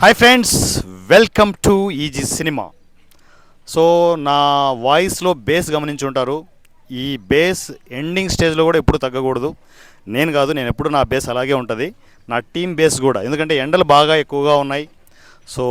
Hi friends welcome to easy cinema so నా వాయిస్లో base గమనించి ఉంటారు. ఈ బేస్ ఎండింగ్ స్టేజ్లో కూడా ఎప్పుడు తగ్గకూడదు. నేను కాదు నేను ఎప్పుడు నా బేస్ అలాగే ఉంటుంది. నా టీం బేస్ కూడా. ఎందుకంటే ఎండలు బాగా ఎక్కువగా ఉన్నాయి. సో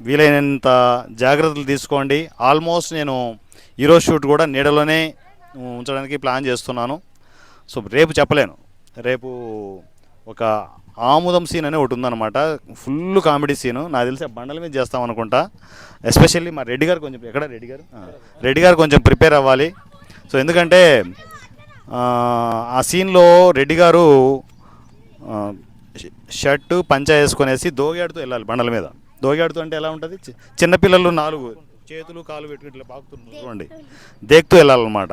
వీలైనంత జాగ్రత్తలు తీసుకోండి. ఆల్మోస్ట్ నేను ఈరోజు షూట్ కూడా నీడలోనే ఉంచడానికి ప్లాన్ చేస్తున్నాను. సో రేపు చెప్పలేను. రేపు ఒక ఆముదం సీన్ అనే ఒకటి ఉందన్నమాట. ఫుల్ కామెడీ సీను నాకు తెలిసి ఆ బండల మీద చేస్తాం అనుకుంటా. ఎస్పెషల్లీ మా రెడ్డి గారు కొంచెం ఎక్కడ రెడ్డి గారు? రెడ్డి గారు కొంచెం ప్రిపేర్ అవ్వాలి. సో ఎందుకంటే ఆ, సీన్లో రెడ్డి గారు షర్టు పంచా వేసుకునేసి దోగాడుతూ వెళ్ళాలి బండల మీద. దోగాడుతూ అంటే ఎలా ఉంటుంది? చి- చిన్నపిల్లలు నాలుగు చేతులు కాలు పెట్టుకుని ఇట్లా బాగుతున్నారు చూడండి. దేక్తూ వెళ్ళాలన్నమాట.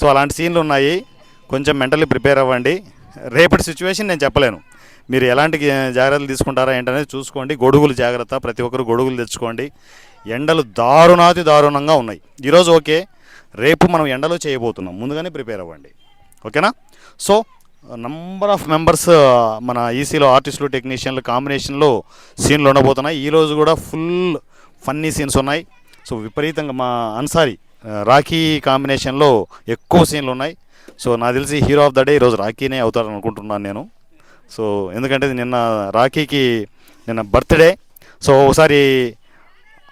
సో అలాంటి సీన్లు ఉన్నాయి. కొంచెం మెంటల్లీ ప్రిపేర్ అవ్వండి. రేపటి సిచ్యువేషన్ నేను చెప్పలేను. మీరు ఎలాంటి జాగ్రత్తలు తీసుకుంటారా ఏంటనేది చూసుకోండి. గొడుగులు జాగ్రత్త. ప్రతి ఒక్కరు గొడుగులు తెచ్చుకోండి. ఎండలు దారుణాతి దారుణంగా ఉన్నాయి. ఈరోజు ఓకే. రేపు మనం ఎండలో చేయబోతున్నాం. ముందుగానే ప్రిపేర్ అవ్వండి. ఓకేనా? సో నంబర్ ఆఫ్ మెంబర్స్ మన ఈసీలో ఆర్టిస్టులు టెక్నీషియన్లు కాంబినేషన్లో సీన్లు ఉండబోతున్నాయి. ఈరోజు కూడా ఫుల్ ఫన్నీ సీన్స్ ఉన్నాయి. సో విపరీతంగా మా అన్సారీ రాఖీ కాంబినేషన్లో ఎక్కువ సీన్లు ఉన్నాయి. సో నాకు తెలిసి హీరో ఆఫ్ ద డే ఈరోజు రాఖీనే అవుతారని అనుకుంటున్నాను నేను. సో ఎందుకంటే నిన్న రాఖీకి నిన్న బర్త్డే. సో ఒకసారి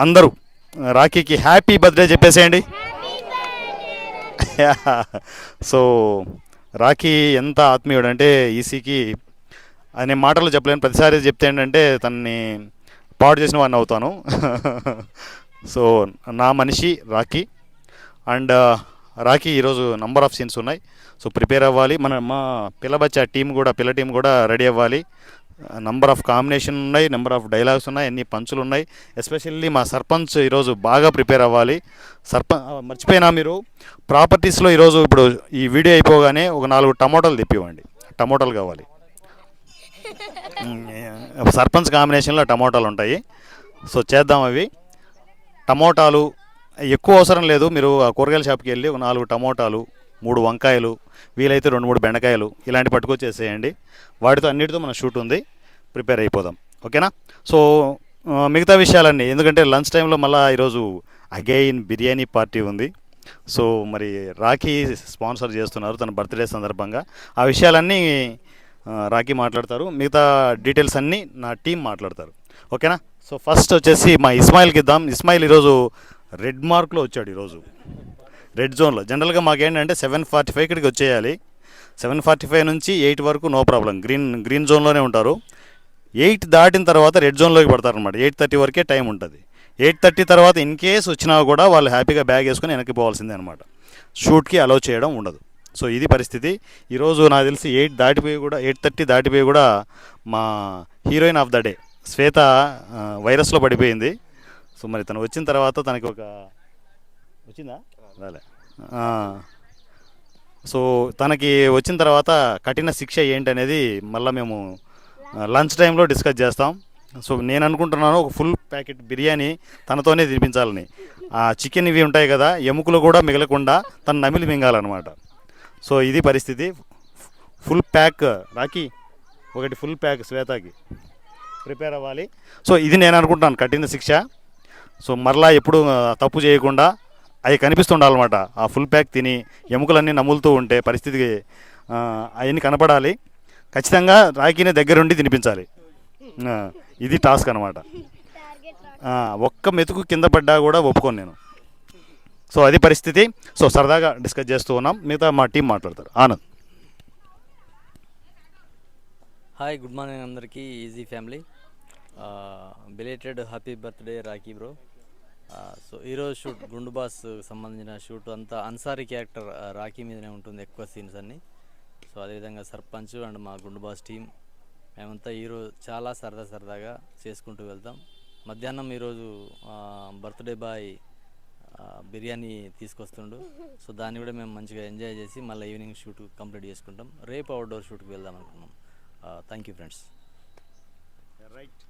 అందరూ రాఖీకి హ్యాపీ బర్త్డే చెప్పేసేయండి. సో రాఖీ ఎంత ఆత్మీయుడు అంటే ఈసీకి అనే మాటలు చెప్పలేను. ప్రతిసారి చెప్తే ఏంటంటే తనని పాడు చేసిన వాడిని అవుతాను. సో నా మనిషి రాఖీ. అండ్ రాఖీ ఈరోజు నంబర్ ఆఫ్ సీన్స్ ఉన్నాయి. సో ప్రిపేర్ అవ్వాలి. మన మా పిల్లబచ్చ టీం కూడా పిల్ల టీం కూడా రెడీ అవ్వాలి. నంబర్ ఆఫ్ కాంబినేషన్ ఉన్నాయి నెంబర్ ఆఫ్ డైలాగ్స్ ఉన్నాయి అన్ని పంచులు ఉన్నాయి. ఎస్పెషల్లీ మా సర్పంచ్ ఈరోజు బాగా ప్రిపేర్ అవ్వాలి. సర్పంచ్ మర్చిపోయినా మీరు. ప్రాపర్టీస్లో ఈరోజు ఇప్పుడు ఈ వీడియో అయిపోగానే ఒక నాలుగు టమోటాలు తెప్పివ్వండి. టమోటాలు కావాలి. సర్పంచ్ కాంబినేషన్లో టమోటాలు ఉంటాయి. సో చేద్దాం అవి. టమోటాలు ఎక్కువ అవసరం లేదు. మీరు ఆ కూరగాయల షాప్కి వెళ్ళి ఒక నాలుగు టమోటాలు మూడు వంకాయలు వీలైతే రెండు మూడు బెండకాయలు ఇలాంటి పట్టుకొచ్చేసేయండి. వాటితో అన్నిటితో మన షూట్ ఉంది. ప్రిపేర్ అయిపోదాం. ఓకేనా? సో మిగతా విషయాలన్నీ ఎందుకంటే లంచ్ టైంలో మళ్ళీ ఈరోజు అగైన్ బిర్యానీ పార్టీ ఉంది. సో మరి రాఖీ స్పాన్సర్ చేస్తున్నారు తన బర్త్డే సందర్భంగా. ఆ విషయాలన్నీ రాఖీ మాట్లాడతారు. మిగతా డీటెయిల్స్ అన్నీ నా టీం మాట్లాడతారు. ఓకేనా? సో ఫస్ట్ వచ్చేసి మా ఇస్మాయిల్కి ఇద్దాం. ఇస్మాయిల్ ఈరోజు రెడ్ మార్క్లో వచ్చాడు ఈరోజు. రెడ్ జోన్లో. జనరల్గా మాకేంటంటే సెవెన్ ఫార్టీ ఫైవ్ ఇక్కడికి వచ్చేయాలి. సెవెన్ ఫార్టీ ఫైవ్ నుంచి ఎయిట్ వరకు నో ప్రాబ్లం. గ్రీన్ గ్రీన్ జోన్లోనే ఉంటారు. ఎయిట్ దాటిన తర్వాత రెడ్ జోన్లోకి పడతారనమాట ఎయిట్ థర్టీ వరకే టైం ఉంటుంది. ఎయిట్ థర్టీ తర్వాత ఇన్ కేస్ వచ్చినా కూడా వాళ్ళు హ్యాపీగా బ్యాగ్ వేసుకొని వెనక్కి పోవాల్సిందే అనమాట షూట్కి అలౌ చేయడం ఉండదు. సో ఇది పరిస్థితి. ఈరోజు నాకు తెలిసి ఎయిట్ దాటిపోయి కూడా ఎయిట్ థర్టీ దాటిపోయి కూడా మా heroine of the day Shweta వైరస్లో పడిపోయింది. సో మరి తను వచ్చిన తర్వాత తనకి ఒక వచ్చిందా? రాలే. సో తనకి వచ్చిన తర్వాత కఠిన శిక్ష ఏంటి అనేది మళ్ళీ మేము లంచ్ టైంలో డిస్కస్ చేస్తాం. సో నేను అనుకుంటున్నాను ఒక ఫుల్ ప్యాకెట్ బిర్యానీ తనతోనే తినిపించాలని. ఆ చికెన్ ఇవి ఉంటాయి కదా ఎముకలు కూడా మిగలకుండా తను నమిలి మింగాలన్నమాట. సో ఇది పరిస్థితి. ఫుల్ ప్యాక్ రాకి ఒకటి ఫుల్ ప్యాక్ శ్వేతకి ప్రిపేర్ అవ్వాలి. సో ఇది నేను అనుకుంటున్నాను కఠిన శిక్ష. సో మరలా ఎప్పుడు తప్పు చేయకుండా అవి కనిపిస్తుండాలన్నమాట. ఆ ఫుల్ ప్యాక్ తిని ఎముకలన్నీ నములుతూ ఉంటే పరిస్థితికి అవన్నీ కనపడాలి. ఖచ్చితంగా రాఖీని దగ్గరుండి తినిపించాలి. ఇది టాస్క్ అనమాట ఒక్క మెతుకు కింద పడ్డా కూడా ఒప్పుకోను నేను. సో అది పరిస్థితి. సో సరదాగా డిస్కస్ చేస్తూ ఉన్నాం. మిగతా మా టీం మాట్లాడతారు. ఆనంద్. హాయ్ గుడ్ మార్నింగ్ అందరికీ. Easy family. Belated happy birthday Rakhi bro. So ఈరోజు షూట్ గుండు బాస్ సంబంధించిన షూట్ అంతా అన్సారీ క్యారెక్టర్ రాఖీ మీదనే ఉంటుంది ఎక్కువ సీన్స్ అన్ని. సో అదేవిధంగా సర్పంచ్ అండ్ మా గుండు బాస్ టీం మేమంతా ఈరోజు చాలా సరదా సరదాగా చేసుకుంటూ వెళ్తాం. మధ్యాహ్నం ఈరోజు బర్త్డే బాయ్ బిర్యానీ తీసుకొస్తుండు. సో దాన్ని కూడా మేము మంచిగా ఎంజాయ్ చేసి మళ్ళీ ఈవినింగ్ షూట్ కంప్లీట్ చేసుకుంటాం. రేపు అవుట్డోర్ షూట్కి వెళ్దాం అనుకున్నాం. Thank you friends. Right.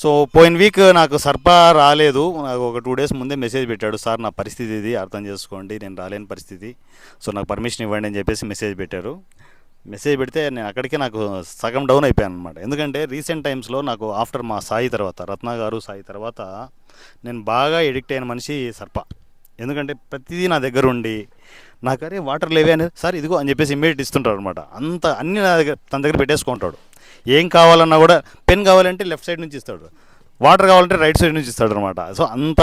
So పోయిన వీక్ నాకు సర్ప రాలేదు. నాకు ఒక టూ డేస్ ముందే మెసేజ్ పెట్టాడు సార్ నా పరిస్థితి ఇది అర్థం చేసుకోండి నేను రాలేని పరిస్థితి సో నాకు పర్మిషన్ ఇవ్వండి అని చెప్పేసి మెసేజ్ పెట్టారు. మెసేజ్ పెడితే నేను అక్కడికే నాకు సగం డౌన్ అయిపోయాను అనమాట ఎందుకంటే రీసెంట్ టైమ్స్లో నాకు ఆఫ్టర్ మా సాయి తర్వాత రత్న గారు సాయి తర్వాత నేను బాగా ఎడిక్ట్ అయిన మనిషి సర్ప. ఎందుకంటే ప్రతిదీ నా దగ్గర ఉండి నాకు అరే వాటర్ లేవే అని సార్ ఇదిగో అని చెప్పేసి ఇమ్మీడియట్ ఇస్తుంటాడు అనమాట అంత అన్ని నా దగ్గర తన దగ్గర పెట్టేసుకుంటాడు. ఏం కావాలన్నా కూడా పెన్ కావాలంటే లెఫ్ట్ సైడ్ నుంచి ఇస్తాడు. వాటర్ కావాలంటే రైట్ సైడ్ నుంచి ఇస్తాడు అనమాట సో అంత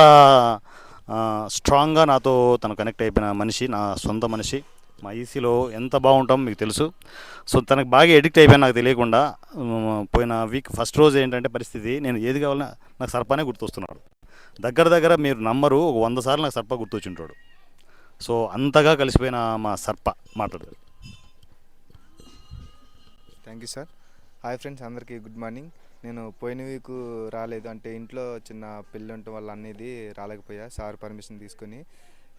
స్ట్రాంగ్గా నాతో తను కనెక్ట్ అయిపోయిన మనిషి నా సొంత మనిషి. మా ఈసీలో ఎంత బాగుంటాం మీకు తెలుసు. సో తనకు బాగా ఎడిక్ట్ అయిపోయాను నాకు తెలియకుండా. పోయిన వీక్ ఫస్ట్ రోజు ఏంటంటే పరిస్థితి నేను ఏది కావాలన్నా నాకు సర్పనే గుర్తొస్తున్నాడు. దగ్గర దగ్గర మీరు నమ్మరు ఒక వంద సార్లు నాకు సర్ప గుర్తొచ్చుంటాడు. సో అంతగా కలిసిపోయిన మా సర్ప మాట్లాడదు. Thank you sir hi friends అందరికీ గుడ్ మార్నింగ్. నేను పోయిన వీక్ రాలేదు. అంటే ఇంట్లో చిన్న పెళ్ళి ఉండటం వల్ల అనేది రాలేకపోయా సార్ పర్మిషన్ తీసుకొని.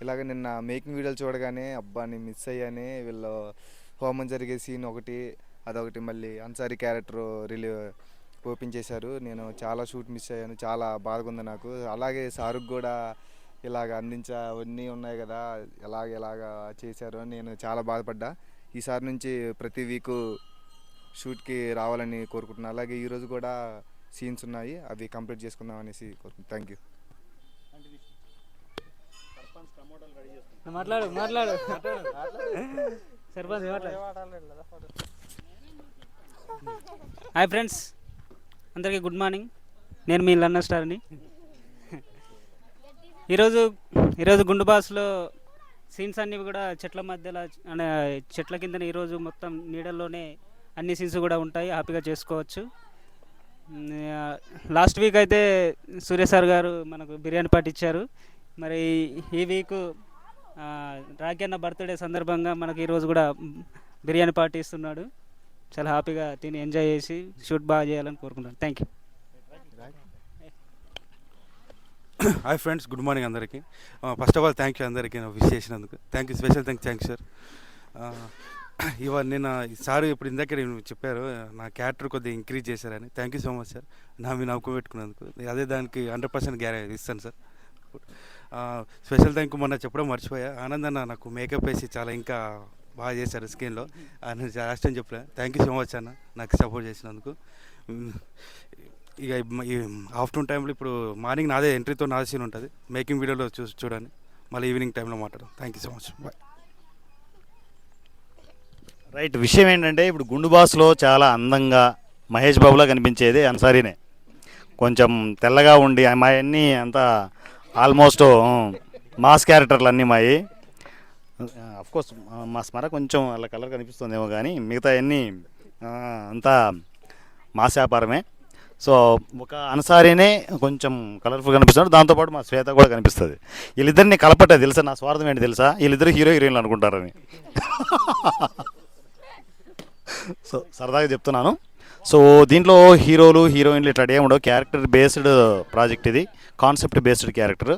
ఇలాగ నిన్న మేకింగ్ వీడియోలు చూడగానే అబ్బా మిస్ అయ్యానే వీళ్ళు హోమం జరిగే సీన్ ఒకటి అదొకటి మళ్ళీ అన్సారీ క్యారెక్టర్ రిలీవ్ ఓపెన్ చేశారు. నేను చాలా షూట్ మిస్ అయ్యాను. చాలా బాధగా ఉంది నాకు. అలాగే సారుకు కూడా ఇలాగ అందించవన్నీ ఉన్నాయి కదా ఎలాగ ఎలాగ చేశారు నేను చాలా బాధపడ్డా. ఈసారి నుంచి ప్రతి వీకు షూట్కి రావాలని కోరుకుంటున్నాను అలాగే ఈరోజు కూడా సీన్స్ ఉన్నాయి. అవి కంప్లీట్ చేసుకుందాం అనేసి కోరుకుంటున్నాను థ్యాంక్ యూ. మాట్లాడు మాట్లాడు. Sarpanch hi friends. అందరికీ గుడ్ మార్నింగ్. నేను మీ లన్న స్టార్ని. ఈరోజు ఈరోజు గుండు బాస్లో సీన్స్ అన్నీ కూడా చెట్ల మధ్యలో అనే చెట్ల కింద ఈరోజు మొత్తం నీడల్లోనే అన్ని సీన్స్ కూడా ఉంటాయి హ్యాపీగా చేసుకోవచ్చు. లాస్ట్ వీక్ అయితే సూర్య సార్ గారు మనకు బిర్యానీ పార్టీ ఇచ్చారు మరి ఈ వీక్ రాఖీ అన్న బర్త్డే సందర్భంగా మనకి ఈరోజు కూడా బిర్యానీ పార్టీ ఇస్తున్నాడు చాలా హ్యాపీగా తిని ఎంజాయ్ చేసి షూట్ బాగా చేయాలని కోరుకుంటాను thank you hi friends good morning అందరికీ. First of all thank you అందరికీ విష్ చేసినందుకు. Thank you special thank thank sir ఇవాళ నేను సార్ ఇప్పుడు ఇందాక నేను చెప్పారు నా క్యారెక్టర్ కొద్దిగా ఇంక్రీజ్ చేశారని. Thank you so much sir నా మీ నవ్వుకు పెట్టుకున్నందుకు. అదే దానికి హండ్రెడ్ పర్సెంట్ గ్యారెంటీ ఇస్తాను సార్ స్పెషల్ థ్యాంక్ మొన్న చెప్పడం మర్చిపోయా. ఆనంద్ అన్న నాకు మేకప్ వేసి చాలా ఇంకా బాగా చేశారు స్క్రీన్లో అని లాస్ట్ టైం చెప్పలే. థ్యాంక్ యూ సో మచ్ అన్న. నాకు సపోర్ట్ చేసినందుకు. ఇక ఆఫ్టర్నూన్ టైంలో ఇప్పుడు మార్నింగ్ నాదే ఎంట్రీతో నాదే సీన్ ఉంటుంది. మేకింగ్ వీడియోలో చూ చూడండి. మళ్ళీ ఈవినింగ్ టైంలో మాట్లాడదాం. Thank you so much bye right విషయం ఏంటంటే ఇప్పుడు గుండు బాస్లో చాలా అందంగా మహేష్ బాబులా కనిపించేది అన్సారీనే. కొంచెం తెల్లగా ఉండి మా అన్నీ అంతా ఆల్మోస్ట్ మాస్ క్యారెక్టర్లు అన్నీ మాయి. కోర్స్ మా స్మర కొంచెం అలా కలర్ కనిపిస్తుందేమో కానీ మిగతా అన్నీ అంతా మాస్ వ్యాపారమే. సో ఒక అన్సారీనే కొంచెం కలర్ఫుల్ కనిపిస్తున్నాడు. దాంతోపాటు మా శ్వేత కూడా కనిపిస్తుంది. వీళ్ళిద్దరిని కలపట్టే తెలుసా? నా స్వార్థం ఏంటి తెలుసా? వీళ్ళిద్దరు హీరో హీరోయిన్లు అనుకుంటారని. సరదాగా చెప్తున్నాను. సో దీంట్లో హీరోలు హీరోయిన్లు ఇట్లా ఏమి ఉండవు. క్యారెక్టర్ బేస్డ్ ప్రాజెక్ట్ ఇది. Concept based character.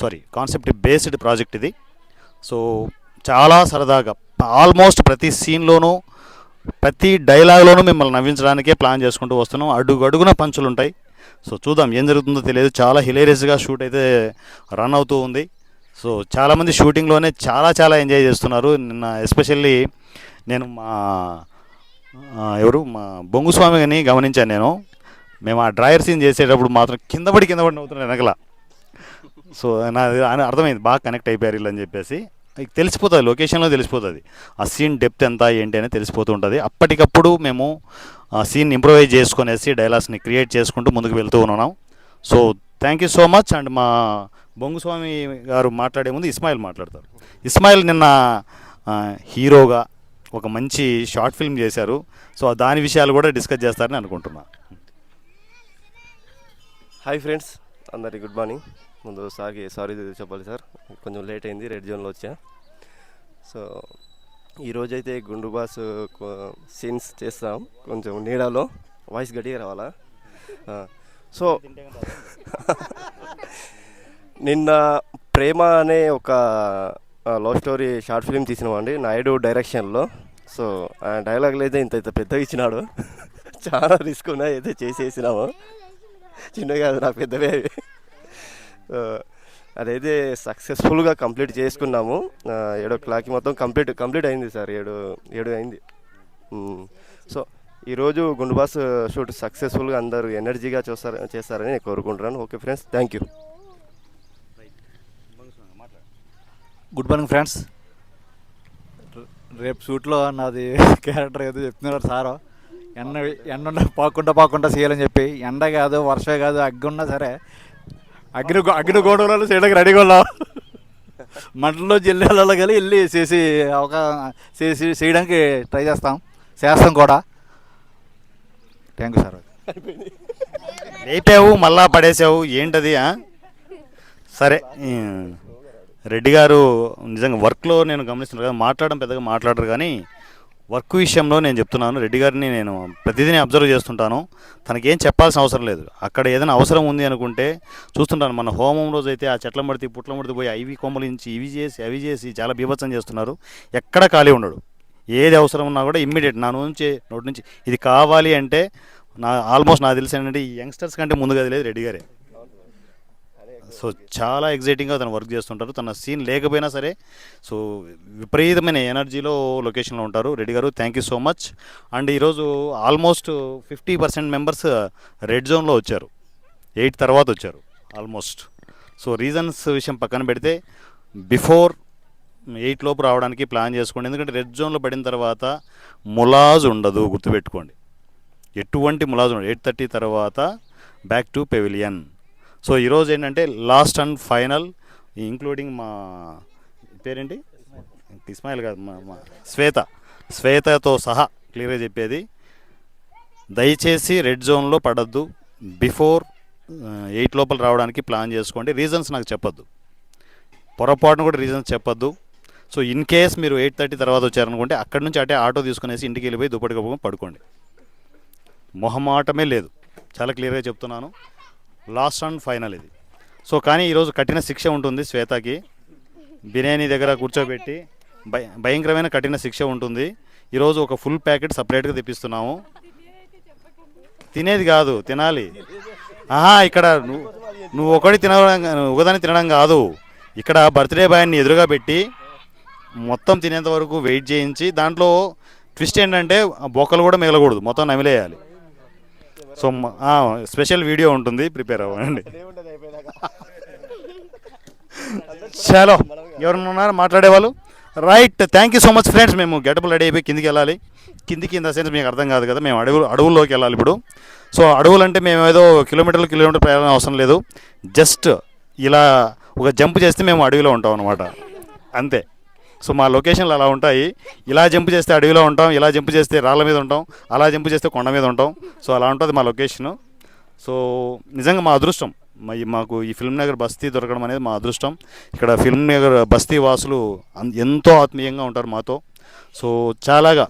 Sorry concept based project ఇది. సో చాలా సరదాగా ఆల్మోస్ట్ ప్రతి సీన్లోనూ ప్రతి డైలాగ్లోనూ మిమ్మల్ని నవ్వించడానికే ప్లాన్ చేసుకుంటూ వస్తున్నాం. అడుగు అడుగున పంచులు ఉంటాయి. సో చూద్దాం ఏం జరుగుతుందో తెలియదు. చాలా హిలేరియస్గా షూట్ అయితే రన్ అవుతూ ఉంది. సో చాలామంది షూటింగ్లోనే చాలా చాలా ఎంజాయ్ చేస్తున్నారు. నిన్న ఎస్పెషల్లీ నేను మా ఎవరు? మా బొంగుస్వామిని గమనించాను నేను. మేము ఆ డ్రాయర్ సీన్ చేసేటప్పుడు మాత్రం కింద పడి కింద పడి నవ్వుతున్నాను వెనకల. సో నా అని అర్థమైంది బాగా కనెక్ట్ అయిపోయారు వీళ్ళు అని చెప్పేసి. తెలిసిపోతుంది లొకేషన్లో తెలిసిపోతుంది. ఆ సీన్ డెప్త్ ఎంత ఏంటి అనేది తెలిసిపోతూ ఉంటుంది. అప్పటికప్పుడు మేము ఆ సీన్ ఇంప్రూవైజ్ చేసుకునేసి డైలాగ్స్ని క్రియేట్ చేసుకుంటూ ముందుకు వెళ్తూ ఉన్నాం. So thank you so much and మా బొంగుస్వామి గారు మాట్లాడే ముందు ఇస్మాయిల్ మాట్లాడతారు. ఇస్మాయిల్ నిన్న హీరోగా ఒక మంచి షార్ట్ ఫిల్మ్ చేశారు. సో దాని విషయాలు కూడా డిస్కస్ చేస్తారని అనుకుంటున్నా. హాయ్ ఫ్రెండ్స్ అందరికి గుడ్ మార్నింగ్. ముందు సార్కి సారీ చెప్పాలి సార్. కొంచెం లేట్ అయింది రెడ్ జోన్లో వచ్చా. సో ఈరోజైతే గుండు బాస్ సీన్స్ చేస్తాం. కొంచెం నీడలో వాయిస్ గట్టిగా రావాలా? సో నిన్న ప్రేమ అనే ఒక లవ్ స్టోరీ షార్ట్ ఫిల్మ్ తీసినామండి నాయుడు డైరెక్షన్లో సో ఆ డైలాగులు అయితే ఇంత ఇంత పెద్దగా ఇచ్చినాడు. చాలా రిస్క్ ఉన్నాయి అయితే చేసేసినాము. చిన్నగా కాదు నా పెద్దవే అదైతే సక్సెస్ఫుల్గా కంప్లీట్ చేసుకున్నాము. ఏడో క్లాక్కి మొత్తం కంప్లీట్ కంప్లీట్ అయింది సార్ ఏడు ఏడు అయింది. సో ఈరోజు గుండుబాస్ షూట్ సక్సెస్ఫుల్గా అందరూ ఎనర్జీగా చూస్తారు చేస్తారని నేను కోరుకుంటున్నాను. Okay friends thank you good morning friends. రేపు షూట్లో నాది క్యారెక్టర్ ఏదో చెప్తున్నారు సారో. ఎండ ఎండ ఉన్న పాకుండా పాకుండా చేయాలని చెప్పి. ఎండ కాదు వర్షం కాదు అగ్గి ఉన్నా సరే అగ్ని అగ్ని గోడవలలో చేయడానికి రెడీగా ఉన్నాం. మంటల్లో జిల్లాలలో కలిగి వెళ్ళి చేసి ఒక చేసి చేయడానికి ట్రై చేస్తాం. చేస్తాం కూడా. Thank you sir. లేపావు మళ్ళా పడేసావు ఏంటది సరే రెడ్డి గారు నిజంగా వర్క్లో నేను గమనిస్తున్నాను కదా మాట్లాడడం పెద్దగా మాట్లాడరు కానీ వర్క్ విషయంలో నేను చెప్తున్నాను. రెడ్డి గారిని నేను ప్రతిదీ అబ్జర్వ్ చేస్తుంటాను. తనకేం చెప్పాల్సిన అవసరం లేదు. అక్కడ ఏదైనా అవసరం ఉంది అనుకుంటే చూస్తుంటాను. మన హోమం రోజు అయితే ఆ చెట్ల మడితి పుట్ల మడితి పోయి అవి కొమ్మలించి ఇవి చేసి అవి చేసి చాలా బీభత్సం చేస్తున్నారు. ఎక్కడ ఖాళీ ఉండడు. ఏది అవసరం ఉన్నా కూడా ఇమ్మీడియట్ నా నుంచి నోటి నుంచి ఇది కావాలి అంటే నా ఆల్మోస్ట్ నాకు తెలిసి ఏంటంటే ఈ యంగ్స్టర్స్ కంటే ముందుగా లేదు రెడ్డి గారే. సో చాలా ఎగ్జైటింగ్గా తను వర్క్ చేస్తుంటారు. తన సీన్ లేకపోయినా సరే సో విపరీతమైన ఎనర్జీలో లొకేషన్లో ఉంటారు. రెడ్డి గారు thank you so much and ఈరోజు almost fifty percent members red జోన్లో వచ్చారు. ఎయిట్ తర్వాత వచ్చారు ఆల్మోస్ట్ సో రీజన్స్ విషయం పక్కన పెడితే బిఫోర్ ఎయిట్ లోపు రావడానికి ప్లాన్ చేసుకోండి. ఎందుకంటే రెడ్ జోన్లో పడిన తర్వాత ములాజ్ ఉండదు గుర్తుపెట్టుకోండి. ఎటువంటి ములాజ్ ఉండదు. ఎయిట్ థర్టీ తర్వాత బ్యాక్ టు పెవిలియన్ సో ఈరోజు ఏంటంటే లాస్ట్ అండ్ ఫైనల్ ఇంక్లూడింగ్ మా పేరేంటి? ఇస్మాయిల్ కాదు మా మా శ్వేత. శ్వేతతో సహా క్లియర్గా చెప్పేది దయచేసి రెడ్ జోన్లో పడద్దు. బిఫోర్ ఎయిట్ లోపల రావడానికి ప్లాన్ చేసుకోండి. రీజన్స్ నాకు చెప్పొద్దు. పొరపాటును కూడా రీజన్స్ చెప్పొద్దు. సో ఇన్ కేస్ మీరు ఎయిట్ థర్టీ తర్వాత వచ్చారనుకుంటే అక్కడి నుంచి అటే ఆటో తీసుకునేసి ఇంటికి వెళ్ళిపోయి దుప్పటి కప్పుకొని పడుకోండి. మొహమాటమే లేదు. చాలా క్లియర్గా చెప్తున్నాను. లాస్ట్ అండ్ ఫైనల్ ఇది. సో కానీ ఈరోజు కఠిన శిక్ష ఉంటుంది శ్వేతకి. బిర్యానీ దగ్గర కూర్చోబెట్టి భయ భయంకరమైన కఠిన శిక్ష ఉంటుంది. ఈరోజు ఒక ఫుల్ ప్యాకెట్ సపరేట్గా తెప్పిస్తున్నాము. తినేది కాదు తినాలి. ఆహా ఇక్కడ నువ్వు నువ్వు ఒకటి తినడం ఒకదాన్ని తినడం కాదు. ఇక్కడ బర్త్డే బాయ్ని ఎదురుగా పెట్టి మొత్తం తినేంత వరకు వెయిట్ చేయించి దాంట్లో ట్విస్ట్ ఏంటంటే బొక్కలు కూడా మిగలకూడదు మొత్తం నమిలేయాలి. సో స్పెషల్ వీడియో ఉంటుంది ప్రిపేర్ అవ్వండి. చలో ఎవరన్నా ఉన్నారా? మాట్లాడేవాళ్ళు? Right thank you so much friends మేము గెటబుల్ రెడీ అయిపోయి కిందికి వెళ్ళాలి. కిందికి ఇన్ ద సెన్స్ మీకు అర్థం కాదు కదా మేము అడవులు అడవుల్లోకి వెళ్ళాలి ఇప్పుడు. సో అడవులు అంటే మేము ఏదో కిలోమీటర్లు కిలోమీటర్ ప్రయాణం అవసరం లేదు. జస్ట్ ఇలా ఒక జంప్ చేస్తే మేము అడవిలో ఉంటాం అనమాట అంతే. సో మా లొకేషన్లు అలా ఉంటాయి. ఇలా జంప్ చేస్తే అడవిలో ఉంటాం ఇలా జంప్ చేస్తే రాళ్ళ మీద ఉంటాం అలా జంప్ చేస్తే కొండ మీద ఉంటాం. సో అలా ఉంటుంది మా లొకేషను. సో నిజంగా మా అదృష్టం. మాకు ఈ ఫిల్మ్ నగర్ బస్తీ దొరకడం అనేది మా అదృష్టం. ఇక్కడ ఫిల్మ్ నగర్ బస్తీ వాసులు అన్- ఎంతో ఆత్మీయంగా ఉంటారు మాతో. సో చాలాగా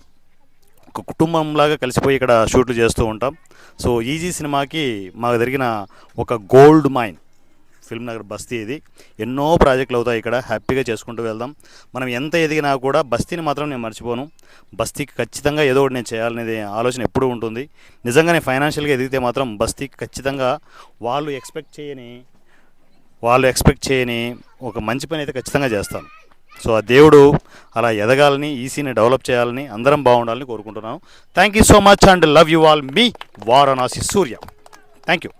ఒక కుటుంబంలాగా కలిసిపోయి ఇక్కడ షూట్లు చేస్తూ ఉంటాం. సో ఈజీ సినిమాకి మాకు జరిగిన ఒక గోల్డ్ మైన్. ఫిల్మ్ నగర్ బస్తీ ఇది. ఎన్నో ప్రాజెక్టులు అవుతాయి ఇక్కడ. హ్యాపీగా చేసుకుంటూ వెళ్దాం. మనం ఎంత ఎదిగినా కూడా బస్తీని మాత్రం నేను మర్చిపోను. బస్తీకి ఖచ్చితంగా ఏదో ఒకటి నేను చేయాలనేది ఆలోచన ఎప్పుడూ ఉంటుంది. నిజంగా నేను ఫైనాన్షియల్గా ఎదిగితే మాత్రం బస్తీకి ఖచ్చితంగా వాళ్ళు ఎక్స్పెక్ట్ చేయని వాళ్ళు ఎక్స్పెక్ట్ చేయని ఒక మంచి పని అయితే ఖచ్చితంగా చేస్తాను. సో ఆ దేవుడు అలా ఎదగాలని ఈసీని డెవలప్ చేయాలని అందరం బాగుండాలని కోరుకుంటున్నాను. Thank you so much and love you all. Me Varanasi Surya. Thank you